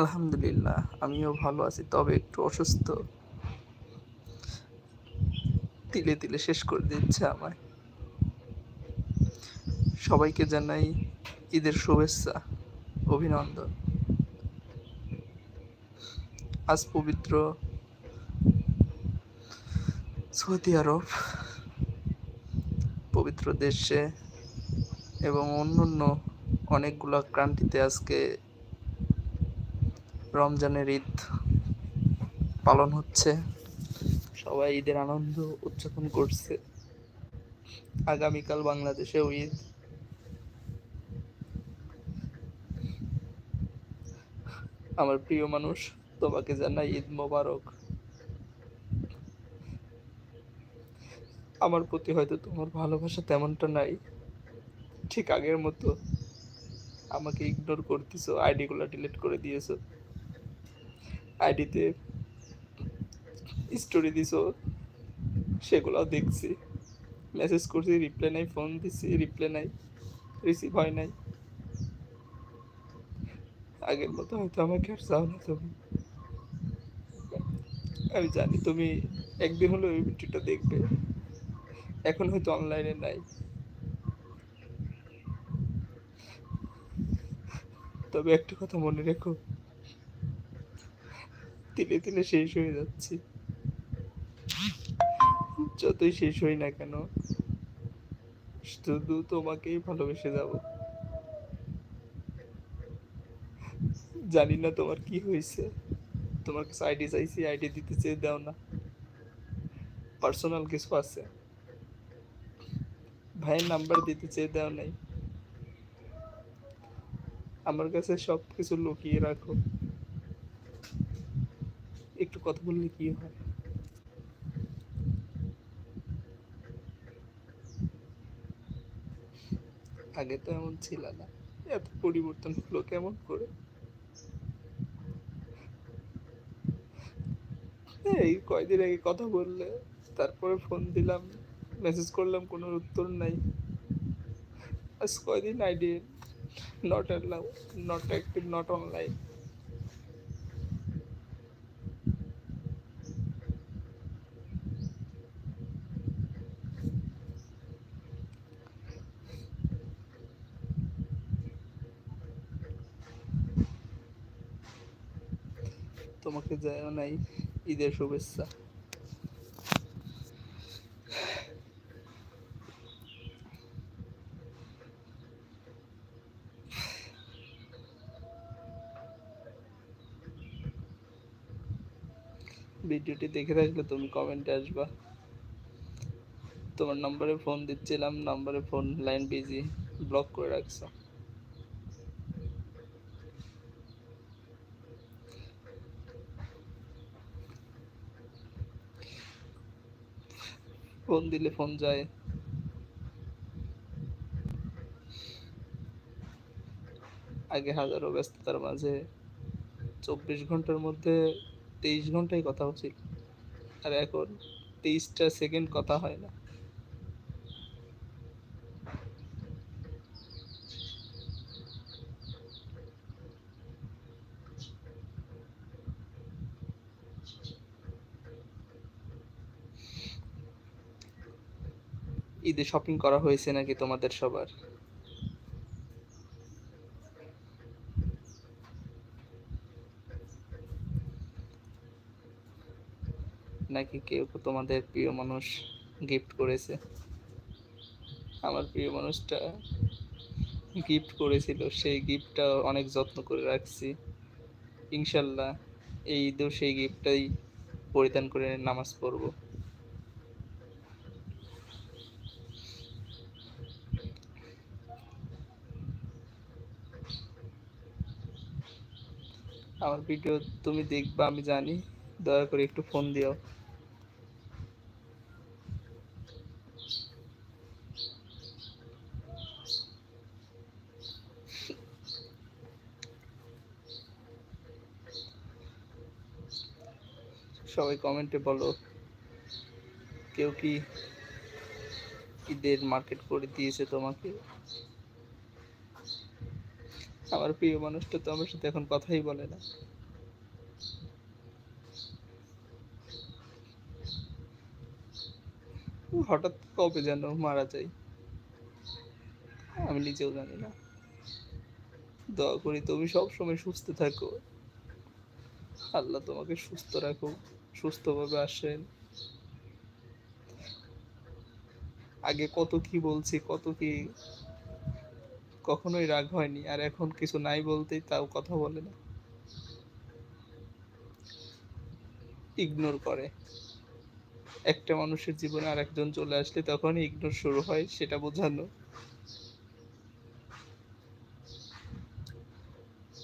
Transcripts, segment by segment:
আলহামদুলিল্লাহ, আমিও ভালো আছি। তবে একটু অসুস্থ। তিলে তিলে শেষ করে দিচ্ছে আমায়। সবাইকে জানাই ঈদের শুভেচ্ছা, অভিনন্দন। আজ পবিত্র সৌদি আরব, পবিত্র দেশে এবং অন্যান্য অনেকগুলো ক্রান্তিতে আজকে রমজানের ঈদ পালন হচ্ছে। সবাই ঈদের আনন্দ উদযাপন করছে। আগামীকাল বাংলাদেশেও ঈদ। আমার প্রিয় মানুষ, তোমাকে জানাই ঈদ মোবারক। আমার প্রতি হয়তো তোমার ভালোবাসা তেমনটা নাই। ঠিক আগের মতো আমাকে ইগনোর করতেছো আইডিগুলো ডিলিট করে দিয়েছ। আইডিতে স্টোরি দিছো, সেগুলোও দেখছি। মেসেজ করছি রিপ্লাই নাই ফোন দিছি রিপ্লাই নাই রিসিভ হয় নাই। আগের মতো হয়তো আমাকে আর চাও না তুমি। আমি জানি তুমি একদিন হলো ওই ভিডিওটা দেখবে। এখন হয়তো অনলাইনে নাই। তবে একটা কথা মনে রেখো তিলে তিলে শেষ হয়ে যাচ্ছি। যতই শেষ হই না কেন, শুধু তোমাকেই ভালোবেসে যাব। জানি না তোমার কি হয়েছে। তোমার কাছে আইডি চাইছি, আইডি দিতে চেয়ে দাও না। পার্সোনাল কিছু আছে। ভাইয়ের নাম্বার দিতে চেয়ে দাও নাই। আমার কাছে সব কিছু লুকিয়ে রাখো। একটু কথা বললে কি হয়? আগে তো এমন ছিল না। এত পরিবর্তন হলো কেমন করে? এই কয়দিন আগে কথা বললে, তারপরে ফোন দিলাম মেসেজ করলাম, কোনো উত্তর নাই। আজ কয়দিন ID not allow not active not online তোমাকে যায় নাই। ঈদের শুভেচ্ছা। ভিডিওটি দেখে থাকলে তুমি কমেন্টে আসবা। তোমার নম্বরে ফোন দিচ্ছিলাম নম্বরে ফোন লাইন বিজি ব্লক করে রাখছো। ফোন দিলে ফোন যায়। আগে হাজারো ব্যস্ততার মাঝে চব্বিশ ঘণ্টার মধ্যে তেইশ ঘন্টাই কথা হচ্ছিল। আর এখন তেইশটা সেকেন্ড কথা হয় না। ঈদে শপিং করা হয়েছে নাকি তোমাদের সবার? নাকি কেউ তোমাদের প্রিয় মানুষ গিফট করেছে? আমার প্রিয় মানুষটা গিফট করেছিল, সেই গিফটটা অনেক যত্ন করে রাখছি। ইনশাল্লাহ এই ঈদেও সেই গিফটটাই পরিধান করে নামাজ পড়ব। আমার ভিডিও তুমি দেখবা, আমি জানি। দয়া করে একটু ফোন দিও। সবাই কমেন্টে বলো, কেউ কি ঈদের মার্কেট করে দিয়েছে তোমাকে? আমার প্রিয় মানুষটা তো আমার সাথে এখন কথাই বলে না। হঠাৎ কবে যেন মারা যায় আমি নিজেও জানি না। দোয়া করি তুমি সব সময় সুস্থ থাকো। আল্লাহ তোমাকে সুস্থ রাখো সুস্থভাবে আসেন। আগে কত কি বলছি, কত কি কখনোই রাগ হয়নি। আর এখন কিছু নাই বলতেই তাও কথা বলে না। ইগনোর করে। একটা মানুষের জীবনে আর একজন চলে আসলে তখনই ইগনোর শুরু হয়, সেটা বোঝানো।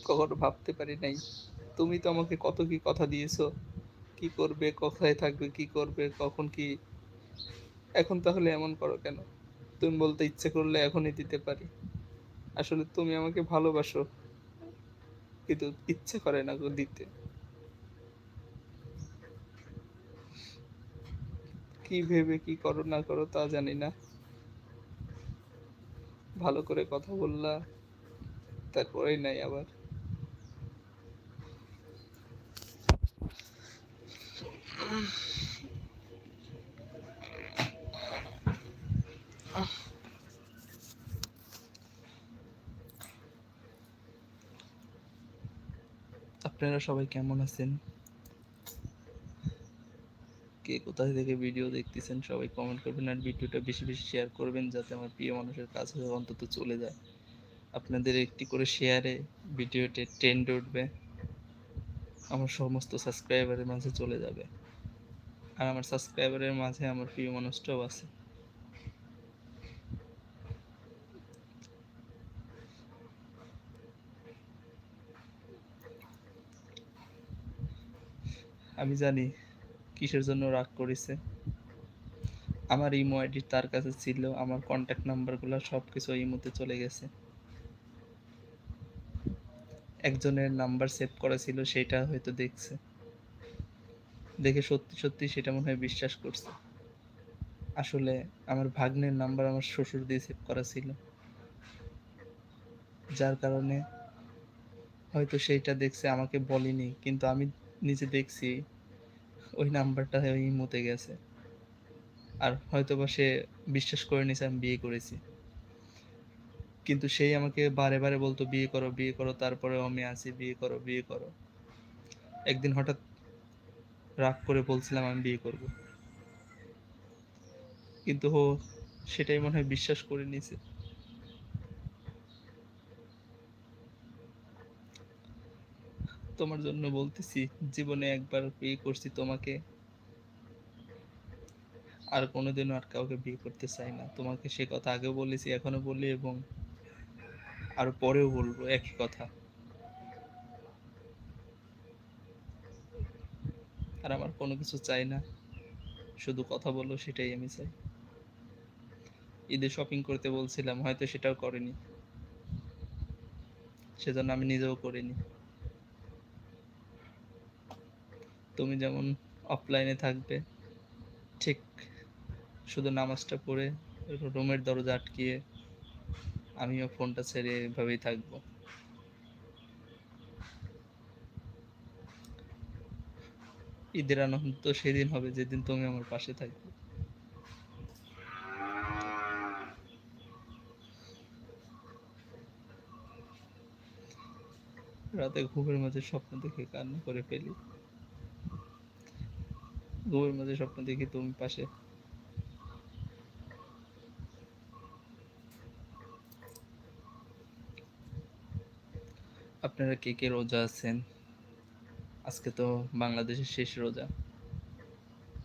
কখনো ভাবতে পারি নাই। তুমি তো আমাকে কত কি কথা দিয়েছ? কি করবে? কোথায় থাকবে? কি করবে? কখন কি? এখন তাহলে এমন করো কেন? তুমি বলতে ইচ্ছে করলে এখনই দিতে পারি। আসলে তুমি আমাকে ভালোবাসো, কিন্তু ইচ্ছে করে না দিতে। কি ভেবে কি করো না করো তা জানি না। ভালো করে কথা বললা, তারপরেই নাই আবার। আপনারা সবাই কেমন আছেন? কে কোথায় থেকে ভিডিও দেখতেছেন সবাই কমেন্ট করবেন আর ভিডিওটা বেশি বেশি শেয়ার করবেন যাতে আমার প্রিয় মানুষের কাছে অন্তত চলে যায়। আপনাদের একটি করে শেয়ারে ভিডিওতে ট্রেন্ড উঠবে। আমার সমস্ত সাবস্ক্রাইবারের মাঝে চলে যাবে। আর আমার সাবস্ক্রাইবারের মাঝে আমার প্রিয় মানুষটাও আছে। আমি জানি কিসের জন্য রাগ করেছে। আমার ইমো আইডি তার কাছে ছিল, আমার কন্ট্যাক্ট নাম্বারগুলো সব কিছু ইমোতে চলে গেছে। একজনের নাম্বার সেভ করা ছিল, সেটা হয়তো দেখছে। দেখে সত্যি সত্যি সেটা মনে হয় বিশ্বাস করছে। আসলে আমার ভাগ্নের নাম্বার আমার শ্বশুর দিয়ে সেভ করা ছিল। যার কারণে হয়তো সেইটা দেখছে, আমাকে বলিনি, কিন্তু আমি নিজে দেখছি, ওই নাম্বারটা ওই মতে গেছে। আর হয়তো বা সে বিশ্বাস করে নিছে আমি বিয়ে করেছি। কিন্তু সেই আমাকে বারে বারে বলতো, বিয়ে করো বিয়ে করো তারপরে আমি আছি, বিয়ে করো বিয়ে করো। একদিন হঠাৎ রাগ করে বলছিলাম, আমি বিয়ে করব। কিন্তু ও সেটাই মনে হয় বিশ্বাস করে নিছে তোমার জন্য বলতেছি, জীবনে একবার বিয়ে করছি তোমাকে। আর কোনোদিনও আর কাউকে বিয়ে করতে চাই না। তোমাকে সে কথা আগেও বলেছি, এখনও বলি এবং আর পরেও বলব একই কথা। আর আমার কোনো কিছু চাই না। শুধু কথা বলো, সেটাই আমি চাই। ঈদে শপিং করতে বলছিলাম, হয়তো সেটাও করেনি। সেজন্য আমি নিজেও করিনি। তুমি যেমন অফলাইনে থাকবে, ঠিক শুধু নামাজটা পড়ে রুমের দরজা আটকিয়ে আমিও ফোনটা ছেড়ে এভাবেই থাকব। ঈদের আনন্দ সেদিন হবে যেদিন তুমি আমার পাশে থাকবে। রাতে ঘুমের মাঝে স্বপ্ন দেখে কান্না করে ফেলি। ঘুমের মাঝে স্বপ্ন দেখি তুমি পাশে। আপনারা কে কে রোজা আছেন? আজকে তো বাংলাদেশের শেষ রোজা।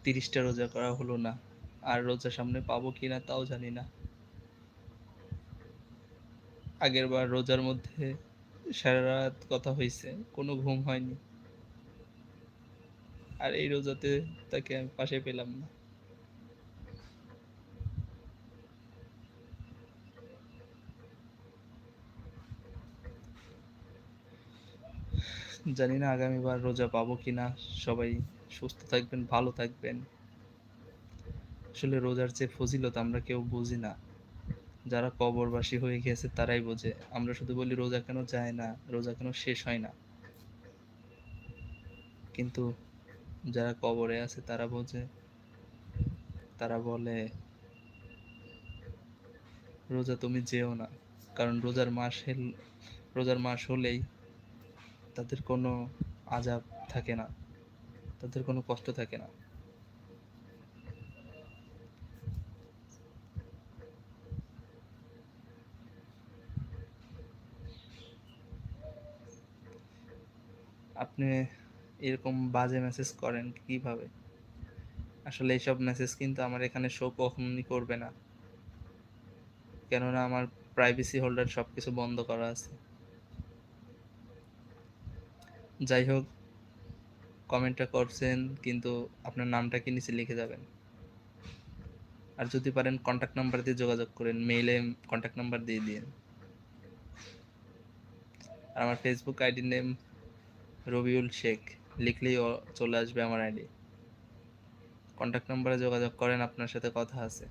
তিরিশটা রোজা করা হলো না। আর রোজা সামনে পাবো কিনা তাও জানি না। আগের বার রোজার মধ্যে সারা রাত কথা হয়েছে কোনো ঘুম হয়নি। আর এই রোজাতে তাকে আমি পাশে পেলাম না। জানি না আগামীবার রোজা পাবো কিনা। সবাই সুস্থ থাকবেন, ভালো থাকবেন। আসলে রোজার যে ফজিলত আমরা কেউ বুঝি না। যারা কবরবাসী হয়ে গেছে তারাই বোঝে। আমরা শুধু বলি রোজা কেন যায় না, রোজা কেন শেষ হয় না। কিন্তু যারা কবরে আছে, তারা বোঝে। তারা বলে, রোজা তুমি যেও না। কারণ রোজার মাস রোজার মাস হলেই তাদের কোনো আজাব থাকে না। তাদের কোনো কষ্ট থাকে না। আপনি এরকম বাজে মেসেজ করেন কীভাবে? আসলে এইসব মেসেজ কিন্তু আমার এখানে শো কখনই করবে না। কেননা আমার প্রাইভেসি হোল্ডার সব কিছু বন্ধ করা আছে। যাই হোক কমেন্টটা করছেন, কিন্তু আপনার নামটা কি নিচে লিখে যাবেন? আর যদি পারেন কন্ট্যাক্ট নাম্বার দিয়ে যোগাযোগ করেন মেইলে কন্ট্যাক্ট নাম্বার দিয়ে দিন। আর আমার ফেসবুক আইডির নেম রবিউল শেখ। লিখলেই চলে আসবে আমার আইডি। কন্ট্যাক্ট নাম্বারে যোগাযোগ করেন, আপনার সাথে কথা আছে।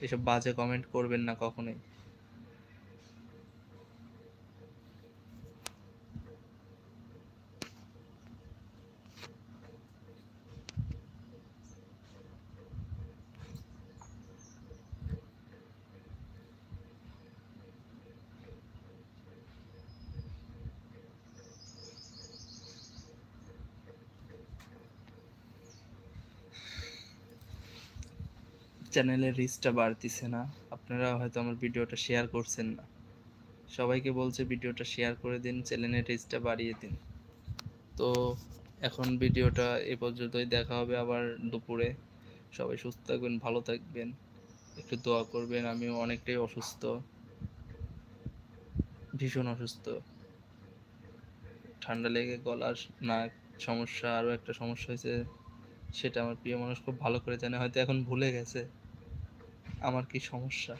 এসব বাজে কমেন্ট করবেন না কখনোই। চ্যানেলের রিচটা বাড়তিছে না। আপনারা হয়তো আমার ভিডিওটা শেয়ার করছেন না। সবাইকে বলছে ভিডিওটা শেয়ার করে দিন চ্যানেলের রিচটা বাড়িয়ে দিন। তো এখন ভিডিওটা এ পর্যন্তই, দেখা হবে আবার দুপুরে। সবাই সুস্থ থাকবেন, ভালো থাকবেন। একটু দোয়া করবেন, আমিও অনেকটাই অসুস্থ। ভীষণ অসুস্থ। ঠান্ডা লেগে গলার নাক সমস্যা, আরও একটা সমস্যা হয়েছে, সেটা আমার প্রিয় মানুষ খুব ভালো করে জানে, হয়তো এখন ভুলে গেছে। আমার কি সমস্যা?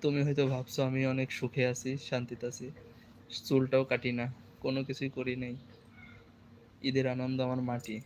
তুমি হয়তো ভাবছ আমি অনেক সুখে আছি, শান্তিতে আছি। চুলটাও কাটি না, কোনো কিছুই করি নাই। ঈদের আনন্দ আমার মাটি।